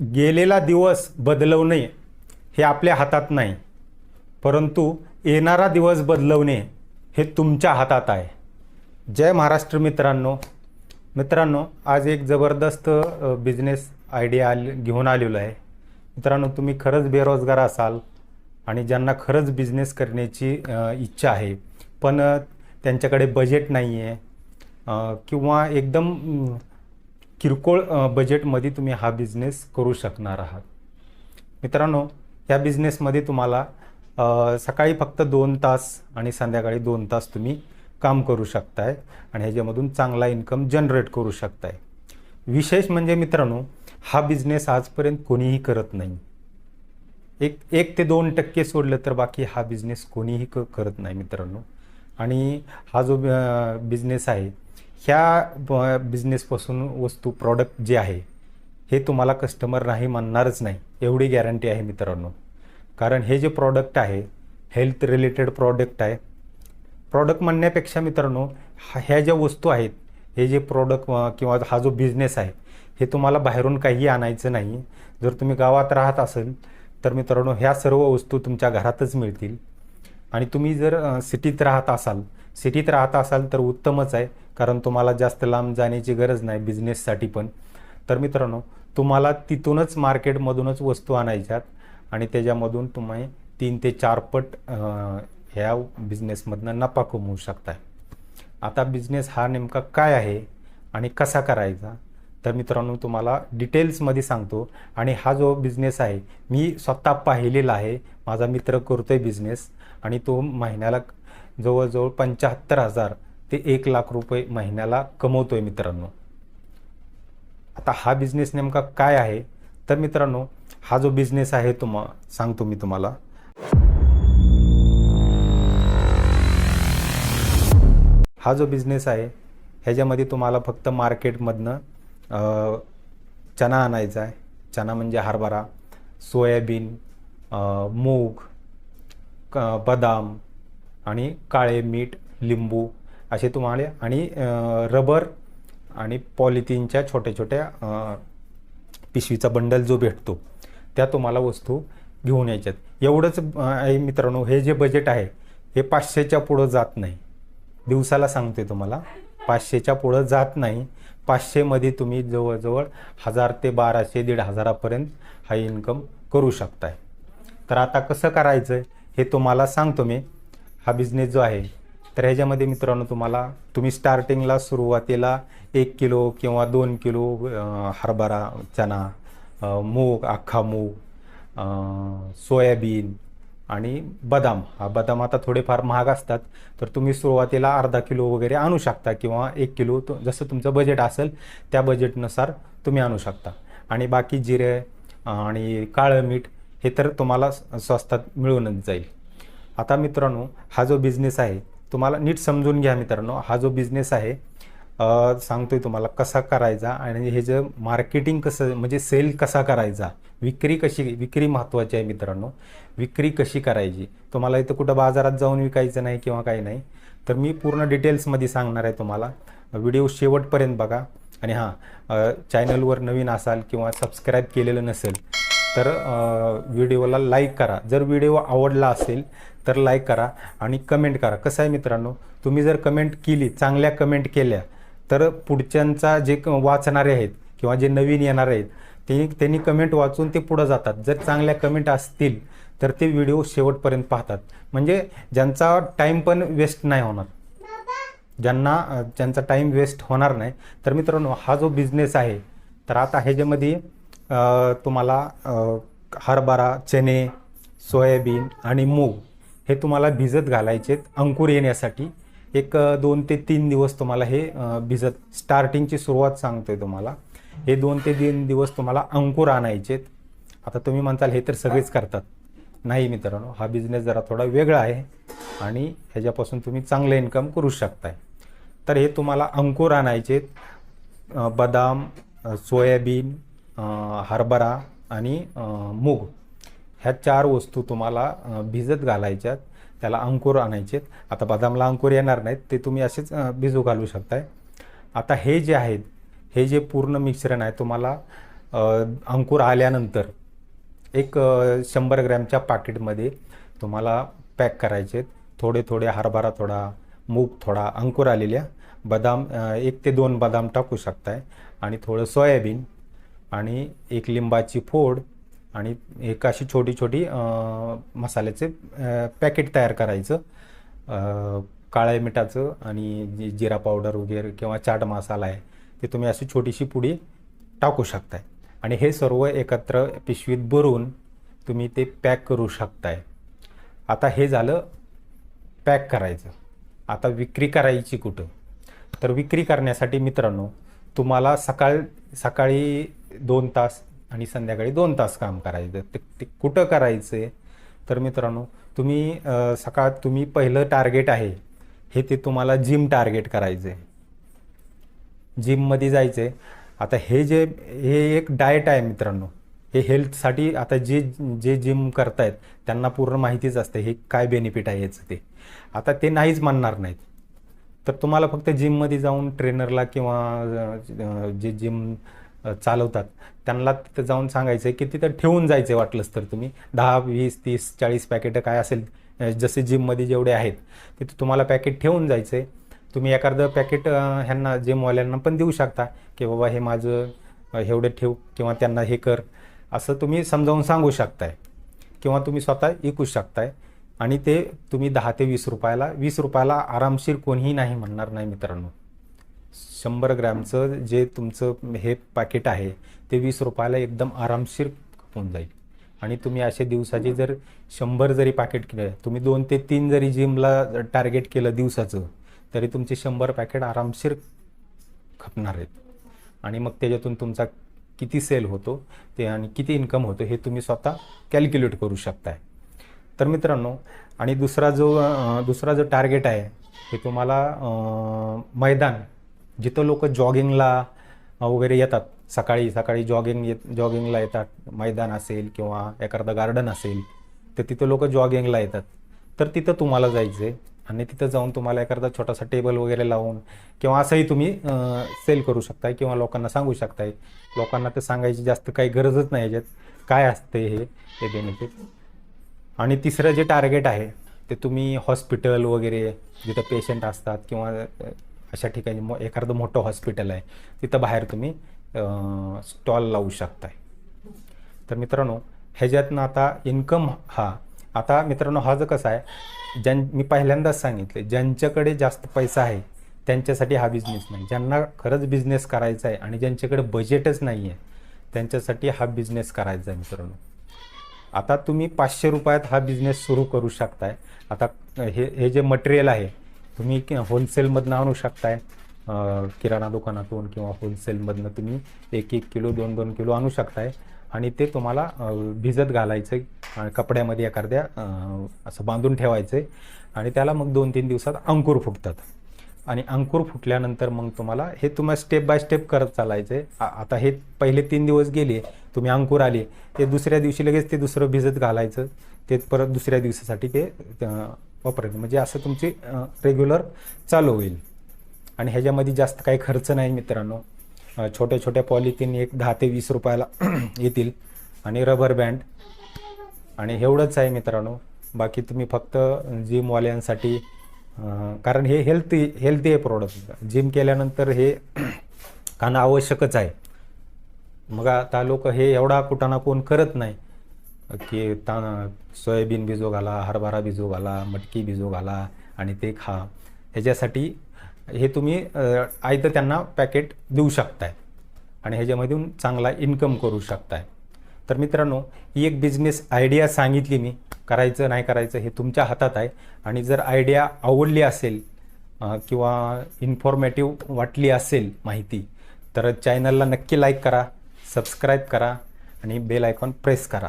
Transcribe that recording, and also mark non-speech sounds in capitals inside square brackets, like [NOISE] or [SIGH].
गेलेला दिवस बदलवणे हे आपल्या हातात नाही. परंतु येणारा दिवस बदलवणे हे तुमच्या हातात आहे. जय महाराष्ट्र मित्रांनो. मित्रांनो आज एक जबरदस्त बिझनेस आयडिया आल घेऊन आलेलो आहे. मित्रांनो तुम्ही खरंच बेरोजगार असाल आणि ज्यांना खरंच बिझनेस करण्याची इच्छा आहे पण त्यांच्याकडे बजेट नाही आहे किंवा एकदम किरकोळ बजेटमध्ये तुम्ही हा बिझनेस करू शकणार आहात. मित्रांनो या बिझनेसमध्ये तुम्हाला सकाळी फक्त दोन तास आणि संध्याकाळी दोन तास तुम्ही काम करू शकताय आणि ह्याच्यामधून चांगला इन्कम जनरेट करू शकताय. विशेष म्हणजे मित्रांनो हा बिझनेस आजपर्यंत कोणीही करत नाही. एक एक ते दोन टक्के सोडलं तर बाकी हा बिझनेस कोणीही क करत नाही मित्रांनो. आणि हा जो बिझनेस आहे ह्या बिझनेसपासून वस्तू प्रॉडक्ट जे आहे हे तुम्हाला कस्टमर नाही म्हणणारच नाही. एवढी गॅरंटी आहे मित्रांनो. कारण हे जे प्रॉडक्ट आहे हेल्थ रिलेटेड प्रॉडक्ट आहे प्रॉडक्ट म्हणण्यापेक्षा मित्रांनो ह्या ज्या वस्तू आहेत हे जे प्रॉडक्ट किंवा हा जो बिझनेस आहे हे तुम्हाला बाहेरून काहीही आणायचं नाही. जर तुम्ही गावात राहत असेल तर मित्रांनो ह्या सर्व वस्तू तुमच्या घरातच मिळतील. आणि तुम्ही जर सिटीत राहत असाल सिटीत राहत असाल तर उत्तमच आहे. कारण तुम्हाला जास्त लांब जाण्याची गरज नाही बिझनेससाठी पण. तर मित्रांनो तुम्हाला तिथूनच मार्केटमधूनच वस्तू आणायच्यात आणि त्याच्यामधून तुम्ही तीन ते चार पट ह्या बिझनेसमधनं नफा कमवू शकताय. आता बिझनेस हा नेमका काय आहे आणि कसा करायचा? तर मित्रांनो तुम्हाला डिटेल्समध्ये सांगतो. आणि हा जो बिझनेस आहे मी स्वतः पाहिलेला आहे. माझा मित्र करतोय बिझनेस आणि तो महिन्याला जवळजवळ पंच्याहत्तर हजार ते एक लाख रुपये महिन्याला कमवतो आहे मित्रांनो. आता हा बिझनेस नेमका काय आहे? तर मित्रांनो हा जो बिझनेस आहे तुम्हा सांगतो मी तुम्हाला. हा जो बिझनेस आहे ह्याच्यामध्ये तुम्हाला फक्त मार्केटमधनं चना आणायचा आहे. चना म्हणजे हरभरा सोयाबीन मूग बदाम आणि काळे मीठ लिंबू असे तुम्हाला आणि रबर आणि पॉलिथिनच्या छोट्या छोट्या पिशवीचा बंडल जो भेटतो त्या तुम्हाला वस्तू घेऊन यायच्यात. एवढंच आहे मित्रांनो हे जे बजेट आहे हे पाचशेच्या पुढं जात नाही. दिवसाला सांगते तुम्हाला पाचशेच्या पुढं जात नाही. पाचशेमध्ये तुम्ही जवळजवळ हजार ते बाराशे दीड हजारापर्यंत हा इन्कम करू शकताय. तर आता कसं करायचं हे तुम्हाला सांगतो मी. हा बिझनेस जो आहे तर ह्याच्यामध्ये मित्रांनो तुम्हाला तुम्ही स्टार्टिंगला सुरुवातीला एक किलो किंवा दोन किलो हरभरा चना मूग अख्खा मूग सोयाबीन आणि बदाम. हा बदाम आता थोडेफार महाग असतात तर तुम्ही सुरुवातीला अर्धा किलो वगैरे आणू शकता किंवा एक किलो तो जसं तुमचं बजेट असेल त्या बजेटनुसार तुम्ही आणू शकता. आणि बाकी जिरे आणि काळं मीठ हे तर तुम्हाला स्वस्तात मिळूनच जाईल. आता मित्रांनो हा जो बिझनेस आहे तुम्हाला नीट समजून घ्या मित्रांनो. हा जो बिझनेस आहे सांगतोय तुम्हाला कसा करायचा आणि हे जे मार्केटिंग कसं म्हणजे सेल कसा करायचा विक्री कशी विक्री महत्त्वाची आहे मित्रांनो. विक्री कशी करायची तुम्हाला इथं कुठं बाजारात जाऊन विकायचं नाही किंवा काही नाही तर मी पूर्ण डिटेल्समध्ये सांगणार आहे तुम्हाला. व्हिडिओ शेवटपर्यंत बघा आणि हां चॅनलवर नवीन असाल किंवा सबस्क्राईब केलेलं नसेल तर व्हिडिओला लाईक करा. जर व्हिडिओ आवडला असेल तर लाईक करा आणि कमेंट करा. कसं आहे मित्रांनो? तुम्ही जर कमेंट केली चांगल्या कमेंट केल्या तर पुढच्यांचा जे क- वाचणारे आहेत किंवा जे नवीन येणारे आहेत ते त्यांनी कमेंट वाचून ते पुढं जातात. जर चांगल्या कमेंट असतील तर ते व्हिडिओ शेवटपर्यंत पाहतात. म्हणजे ज्यांचा टाईम पण वेस्ट नाही होणार. ज्यांना ज्यांचा टाईम वेस्ट होणार नाही. तर मित्रांनो हा जो बिझनेस आहे तर आता ह्याच्यामध्ये तुम्हाला हरभरा चणे सोयाबीन आणि मूग हे तुम्हाला भिजत घालायचे अंकुर येण्यासाठी. एक दोन ते तीन दिवस तुम्हाला हे भिजत स्टार्टिंगची सुरुवात सांगतोय तुम्हाला. हे दोन ते तीन दिवस तुम्हाला अंकुर आणायचेत. आता तुम्ही म्हणताल हे तर सगळेच करतात. नाही मित्रांनो हा बिझनेस जरा थोडा वेगळा आहे आणि ह्याच्यापासून तुम्ही चांगलं इन्कम करू शकताय. तर हे तुम्हाला अंकुर आणायचे बदाम सोयाबीन हरभरा आणि मूग. ह्या चार वस्तू तुम्हाला भिजत घालायच्यात त्याला अंकुर आणायचे आता बदामला अंकुर येणार नाहीत ते तुम्ही असेच भिजू घालू शकताय. आता हे जे आहेत हे जे पूर्ण मिश्रण आहे तुम्हाला अंकुर आल्यानंतर एक शंभर ग्रॅमच्या पाकिटमध्ये तुम्हाला पॅक करायचे थोडे थोडे हरभरा थोडा मूग थोडा अंकुर आलेल्या बदाम एक ते दोन बदाम टाकू शकताय. आणि थोडं सोयाबीन आणि एक लिंबाची फोड आणि एक अशी छोटी छोटी मसाल्याचे पॅकेट तयार करायचं. काळ्या मिठाचं आणि जी जिरा पावडर वगैरे किंवा चाट मसाला आहे ते तुम्ही अशी छोटीशी पुडी टाकू शकताय. आणि हे सर्व एकत्र पिशवीत भरून तुम्ही ते पॅक करू शकताय. आता हे झालं पॅक करायचं. आता विक्री करायची कुठं? तर विक्री करण्यासाठी मित्रांनो तुम्हाला सकाळ सकाळी दोन तास आणि संध्याकाळी दोन तास काम करायचं. ते ते कुठं करायचं? आहे तर मित्रांनो तुम्ही सकाळ तुम्ही पहिलं टार्गेट आहे हे ते तुम्हाला जिम टार्गेट करायचं. आहे जिममध्ये जायचं. आहे आता हे जे हे एक डाएट आहे मित्रांनो हे हेल्थसाठी आता जे जे जिम करतायत त्यांना पूर्ण माहितीच असते हे काय बेनिफिट आहे याचं ते. आता ते नाहीच म्हणणार नाहीत. तर तुम्हाला फक्त जिममध्ये जाऊन ट्रेनरला किंवा जे जिम चालवतात. त्यांना तिथं जाऊन सांगायचं आहे की तिथं ठेवून जायचं वाटलंच तर तुम्ही. दहा वीस तीस चाळीस पॅकेटं काय असेल जसे जिममध्ये जेवढे आहेत तिथं तुम्हाला पॅकेट ठेवून जायचं आहे तुम्ही एखादं पॅकेट ह्यांना जिमवाल्यांना पण देऊ शकता की बाबा हे माझं एवढं एवढे ठेव किंवा त्यांना हे कर. असं तुम्ही समजावून सांगू शकताय किंवा तुम्ही स्वतः विकू शकताय. आणि ते तुम्ही दहा ते वीस रुपयाला वीस रुपयाला आरामशीर कोणीही नाही म्हणणार नाही मित्रांनो. शंभर ग्रॅमचं जे तुमचं हे पॅकेट आहे ते वीस रुपयाला एकदम आरामशीर होऊन जाईल. आणि तुम्ही असे दिवसाचे जर शंभर जरी पॅकेट केलं तुम्ही दोन ते तीन जरी जिमला टार्गेट केलं दिवसाचं तरी तुमचे शंभर पॅकेट आरामशीर खपणार आहेत. आणि मग त्याच्यातून तुमचा किती सेल होतो ते आणि किती इन्कम होतो हे तुम्ही स्वतः कॅल्क्युलेट करू शकताय. तर मित्रांनो आणि दुसरा जो दुसरा जो टार्गेट आहे हे तुम्हाला मैदान जिथं लोक जॉगिंगला वगैरे येतात सकाळी सकाळी जॉगिंग येत जॉगिंगला येतात मैदान असेल किंवा एखादं गार्डन असेल तर तिथं लोक जॉगिंगला येतात. तर तिथं तुम्हाला जायचं आहे आणि तिथं जाऊन तुम्हाला एखादा छोटासा टेबल वगैरे लावून किंवा असंही तुम्ही सेल करू शकताय किंवा लोकांना सांगू शकताय. लोकांना ते सांगायची जास्त काही गरजच नाही याच्यात. काय असते हे हे बेनिफिट आणि तिसरं जे टार्गेट आहे ते तुम्ही हॉस्पिटल वगैरे जिथं पेशंट असतात किंवा अशा ठिकाणी मो एखादं मोठं हॉस्पिटल आहे. तिथं बाहेर तुम्ही स्टॉल लावू शकताय. तर मित्रांनो ह्याच्यातनं आता इन्कम हा आता मित्रांनो हा जो कसा आहे ज्यां मी पहिल्यांदाच सांगितले ज्यांच्याकडे जास्त पैसा आहे त्यांच्यासाठी हा बिझनेस नाही. ज्यांना खरंच बिझनेस करायचा आहे आणि ज्यांच्याकडे बजेटच नाही आहे त्यांच्यासाठी हा बिझनेस करायचा आहे मित्रांनो. आता तुम्ही पाचशे रुपयात हा बिझनेस सुरू करू शकताय. आता हे हे जे मटेरियल आहे तुम्ही होलसेलमधनं आणू शकताय. किराणा दुकानातून किंवा होलसेलमधनं तुम्ही एक एक किलो दोन दोन किलो आणू शकताय. आणि ते तुम्हाला भिजत घालायचं आणि कपड्यामध्ये एखाद्या असं बांधून ठेवायचं आणि त्याला मग दोन तीन दिवसात अंकुर फुटतात. आणि अंकुर फुटल्यानंतर मग तुम्हाला हे तुम्हाला स्टेप बाय स्टेप करत चालायचं आहे आता हे पहिले तीन दिवस गेले तुम्ही अंकुर आले ते दुसऱ्या दिवशी लगेच ते दुसरं भिजत घालायचं. ते परत दुसऱ्या दिवसासाठी ते वापरायचं. म्हणजे असं तुमची रेग्युलर चालू होईल. आणि ह्याच्यामध्ये जास्त काही खर्च नाही मित्रांनो. छोट्या छोट्या पॉलिथिन एक दहा ते वीस रुपयाला [CLEARS THROAT] येतील. आणि रबर बँड आणि एवढंच आहे मित्रांनो. बाकी तुम्ही फक्त जिमवाल्यांसाठी कारण हे हेल्थी हेल्थी आहे प्रोडक्ट जिम केल्यानंतर हे [CLEARS THROAT] खाणं आवश्यकच आहे. मग आता लोक हे एवढा कुटाणा कोण करत नाही. की तां सोयाबीन भिजू घाला हरभरा भिजू घाला मटकी भिजू घाला आणि ते खा. ह्याच्यासाठी हे तुम्ही आयतं त्यांना पॅकेट देऊ शकताय. आणि ह्याच्यामधून चांगला इन्कम करू शकताय. तर मित्रांनो ही एक बिझनेस आयडिया सांगितली मी. करायचं नाही करायचं हे तुमच्या हातात आहे. आणि जर आयडिया आवडली असेल किंवा इन्फॉर्मेटिव्ह वाटली असेल माहिती तर चॅनलला नक्की लाईक करा सबस्क्राईब करा आणि बेल आयकॉन प्रेस करा.